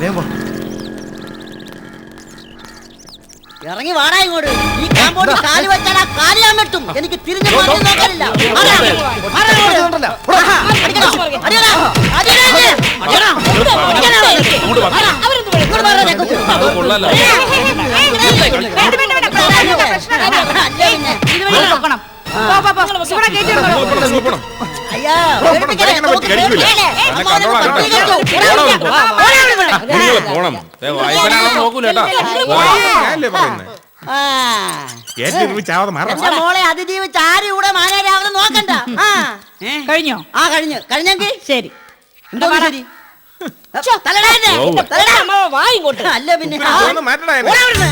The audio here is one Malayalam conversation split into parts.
വേഗം പോ. ഇറങ്ങി വാടാ ഇങ്ങോട്ട് ഈ കാമ്പൗണ്ടിൽ കാലി വെച്ചാൽ ആ കാലി ഞാൻ വെട്ടും എനിക്ക് തിരിഞ്ഞു മാറ്റി നോക്കാനില്ല. അയ്യാ, പോണം. ദേ, വായ്പനാണെന്ന് നോക്കൂല കേട്ടോ. ഞാനല്ലേ പറയുന്നത് ആ. ഏറ്റവും ചാവാതെ മാറാം എന്റെ മോളെ അതിജീവിച്ച് ആരും ഇവിടെ മാനാരാവുന്ന നോക്കണ്ട. ആ. കഴിഞ്ഞോ? ആ കഴിഞ്ഞു. കഴിഞ്ഞെങ്കിൽ ശരി. എന്തോ ശരി ഛോ, തലടാ എന്നെ. ഓ. തലടാ. വാ ഇങ്ങോട്ട്. അല്ല പിന്നെ ആ, ഒന്ന് മാറ്റടാ എന്നെ. ഓടാ.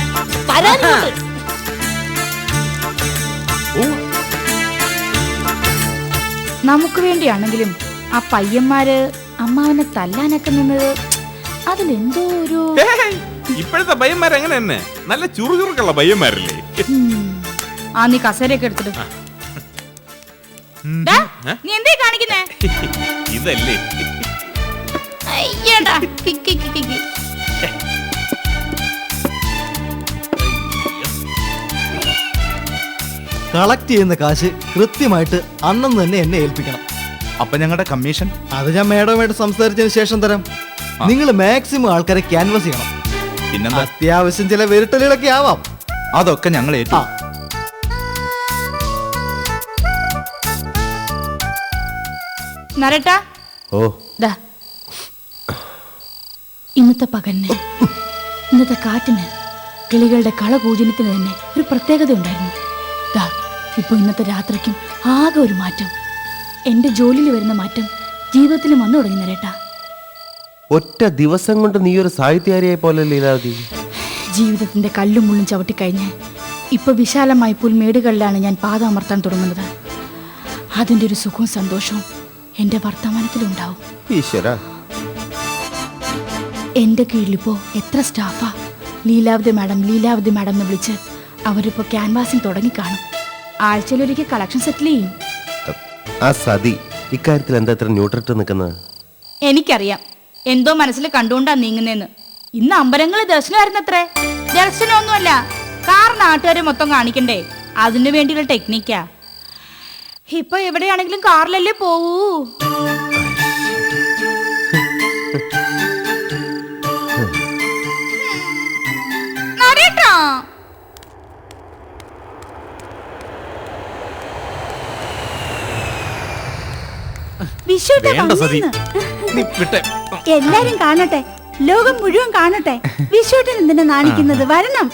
നമുക്ക് വേണ്ടിയാണെങ്കിലും ആ പയ്യന്മാര് അമ്മാവനെ തല്ലാനൊക്കെ നിന്നത് അതിലെന്തോ ഒരു ഇപ്പോഴത്തെ പയ്യന്മാർ എങ്ങനെ തന്നെ നല്ല ചുറുചുറുക്കുള്ള പയ്യന്മാരല്ലേ ഉം. ആ നീ കസേരയൊക്കെ എടുത്തിട്ട് ഡാ, നീ എന്തേ കാണിക്കുന്നേ? ഇതല്ലേ. അയ്യടാ കിക്ക് കിക്ക് കിക്ക്. കളക്ട് ചെയ്യുന്ന കാശ് കൃത്യമായിട്ട് അന്നെന്ന് തന്നെ എന്നെ ഏൽപ്പിക്കണം. അപ്പൊ ഞങ്ങളുടെ കമ്മീഷൻ? അത് ഞാൻ മേഡവുമായിട്ട് സംസാരിച്ചതിന് ശേഷം തരാം. നിങ്ങൾ മാക്സിമം ആൾക്കാരെ ക്യാൻവസ് ചെയ്യണം. പിന്നെന്താ? അത്യാവശ്യം ചില വിരട്ടലുകളൊക്കെ ആവാം. അതൊക്കെ ഞങ്ങൾ ഏറ്റു. ആ. നരട്ടാ. ഓ. ദാ. ഇന്നത്തെ പകലിന് ഇന്നത്തെ കാറ്റിന് കിളികളുടെ കളകൂജനത്തിന് തന്നെ ഒരു പ്രത്യേകത ഉണ്ടായിരുന്നു. ദാ ഇപ്പൊ ഇന്നത്തെ രാത്രിക്കും ആകെ ഒരു മാറ്റം. എന്റെ ജോലിയിൽ വരുന്ന മാറ്റം ജീവിതത്തിലും വന്നു തുടങ്ങി നരേട്ടാ. ഒറ്റ ദിവസം കൊണ്ട് നീ ഒരു സാഹിത്യകാരിയെ പോലെ ലീലാവതി? ജീവിതത്തിന്റെ കല്ലും മുള്ളും ചവിട്ടിക്കഴിഞ്ഞ് ഇപ്പൊ വിശാലമായ പുൽമേടുകളിലാണ് ഞാൻ പാത അമർത്താൻ തുടങ്ങുന്നത്. അതിന്റെ ഒരു സുഖവും സന്തോഷവും എന്റെ വർത്തമാനത്തിലുണ്ടാവും. ഈശ്വര. എന്റെ കീഴിലിപ്പോ എത്ര സ്റ്റാഫാ? ലീലാവതി മാഡം ലീലാവതി മാഡം എന്ന് വിളിച്ച് അവരിപ്പോ ക്യാൻവാസിങ് തുടങ്ങിക്കാണും. ആഴ്ചയിലൊരിക്കൽ കളക്ഷൻ സെറ്റിൽ ചെയ്യും. ആ സതി ഇക്കാര്യത്തിൽ എന്താ ഇത്ര ന്യൂട്രറ്റ് നിൽക്കുന്നത്? എനിക്കറിയാം. എന്തോ മനസ്സിൽ കണ്ടുകൊണ്ടാ നീങ്ങുന്നേന്ന്. ഇന്ന് അമ്പലങ്ങളിൽ ദർശനമായിരുന്നത്രേ ദർശനമൊന്നുമല്ല കാർ നാട്ടുകാരെ മൊത്തം കാണിക്കണ്ടേ? അതിനു വേണ്ടിയുള്ള ടെക്നിക്കാ ഇപ്പൊ എവിടെയാണെങ്കിലും കാറിലല്ലേ പോവൂ? നീ വിട്ടെ. എല്ലാരും കാണട്ടെ. ലോകം മുഴുവൻ കാണട്ടെ. വിശ്വട്ടൻ എന്തിനാ നാണിക്കുന്നത്? വരണം.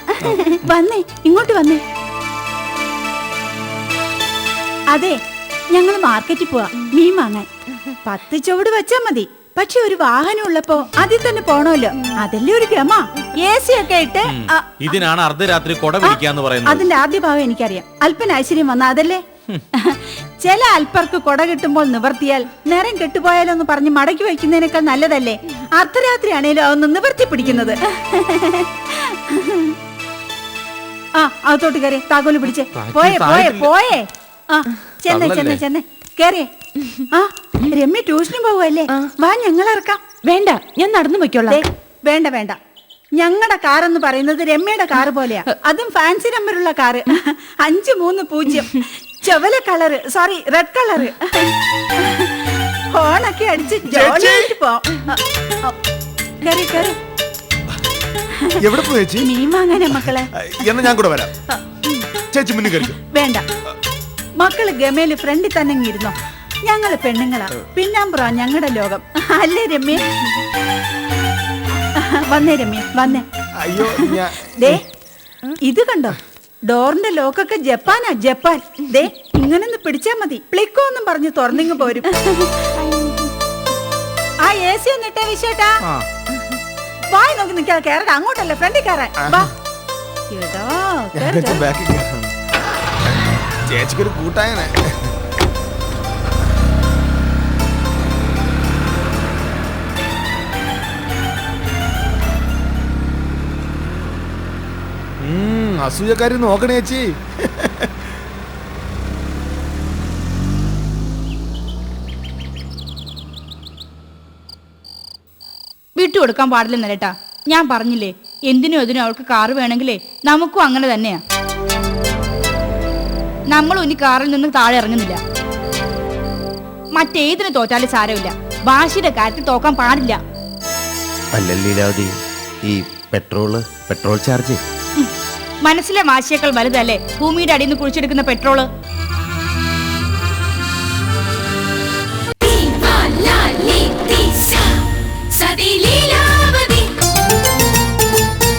വന്നേ ഇങ്ങോട്ട് വന്നേ. അതെ ഞങ്ങൾ മാർക്കറ്റിൽ പോവാ. മീൻ വാങ്ങാൻ. പത്ത് ചുവട് വെച്ചാ മതി. പക്ഷെ ഒരു വാഹനം ഉള്ളപ്പോ അതിൽ തന്നെ പോണല്ലോ അതല്ലേ ഒരു ഗമ എ സി ഒക്കെ ഇട്ട് ഇതിനാണ് അർദ്ധരാത്രി കൊട പിടിക്കാന്ന് പറയുന്നത്. അതിന്റെ ആദ്യ ഭാവം എനിക്കറിയാം. അല്പന ഐശ്വര്യം വന്ന അതല്ലേ? ചില അല്പർക്ക് കൊട കിട്ടുമ്പോൾ നിവർത്തിയാൽ നിറം കെട്ടുപോയാലോ എന്ന് പറഞ്ഞ് മടക്കി വയ്ക്കുന്നതിനേക്കാൾ നല്ലതല്ലേ? അർദ്ധരാത്രി ആണേലും അതൊന്ന് നിവർത്തി പിടിക്കുന്നത്. ആ അകത്തോട്ട് കയറി താക്കോൽ പിടിച്ചേ. പോയേ പോയേ പോയേ. ആ ചെന്നേ ചെന്നേ ചെന്നേ. കേറിയേ ആ രമ്യ ട്യൂഷനും പോവല്ലേ വാ ഞങ്ങൾ ഇറക്കാം. വേണ്ട ഞാൻ നടന്നു പൊയ്ക്കോളാം. വേണ്ട വേണ്ട. ഞങ്ങളുടെ കാർ എന്ന് പറയുന്നത് രമ്യയുടെ കാറ് പോലെയാ. അതും ഫാൻസി നമ്പറുള്ള കാറ്. അഞ്ച് മൂന്ന് പൂജ്യം. ചുവല കളറ് സോറി റെഡ് കളറ് ഹോണൊക്കെ അടിച്ച് ജോലിയായിട്ട് പോ കറി കറി. എവിടെ പോയി ചേച്ചി? മീൻ വാങ്ങാനാ മക്കളെ? എന്നാ ഞാൻ കൂടെ വരാം. ചേച്ചി മുന്നിൽ കഴിക്കും വേണ്ട. മക്കൾ ഗമയിൽ ഫ്രണ്ടിൽ തന്നെ ഇരുന്നോ ഞങ്ങൾ പെണ്ണുങ്ങളാ. പിന്നാമ്പുറ ഞങ്ങളുടെ ലോകം. അല്ലേ രമ്യ? വന്നേ രമ്യ വന്നേ. അയ്യോ ദേ ഇത് കണ്ടോ? ഡോറിന്റെ ലോക്കൊക്കെ ജപ്പാനാ ജപ്പാൻ. ദേ ഇങ്ങനൊന്ന് പിടിച്ചാ മതി. പ്ലിക്കോ എന്നും പറഞ്ഞ് തുറന്നിങ്ങ് പോരും. ആ എ സി ഒന്ന് ഇട്ടേ വിശേട്ടാ വായി നോക്കി നിൽക്കാതെ കേറടാ അങ്ങോട്ടല്ല ഫ്രണ്ടിൽ കയറാൻ. വാ. എടാ. ചേച്ചിക്കൊരു കൂട്ടായനെ. അസൂയക്കാരി നോക്കണേ ചേച്ചി. വിട്ടു കൊടുക്കാൻ പാടില്ലെന്നല്ലേട്ടാ ഞാൻ പറഞ്ഞില്ലേ എന്തിനും അതിനും അവൾക്ക് കാറ് വേണമെങ്കിലേ നമുക്കും അങ്ങനെ തന്നെയാ. നമ്മളും ഇനി കാറിൽ നിന്ന് താഴെ ഇറങ്ങുന്നില്ല. മറ്റേതിന് തോറ്റാലും സാരമില്ല. ഭാഷയുടെ കാര്യത്തിൽ തോക്കാൻ പാടില്ല. അല്ലല്ലീലാവതി ഈ പെട്രോൾ പെട്രോൾ ചാർജ്. മനസ്സിലെ വാശിയേക്കാൾ വലുതല്ലേ ഭൂമിയുടെ അടിയിൽ നിന്ന് കുഴിച്ചെടുക്കുന്ന പെട്രോൾ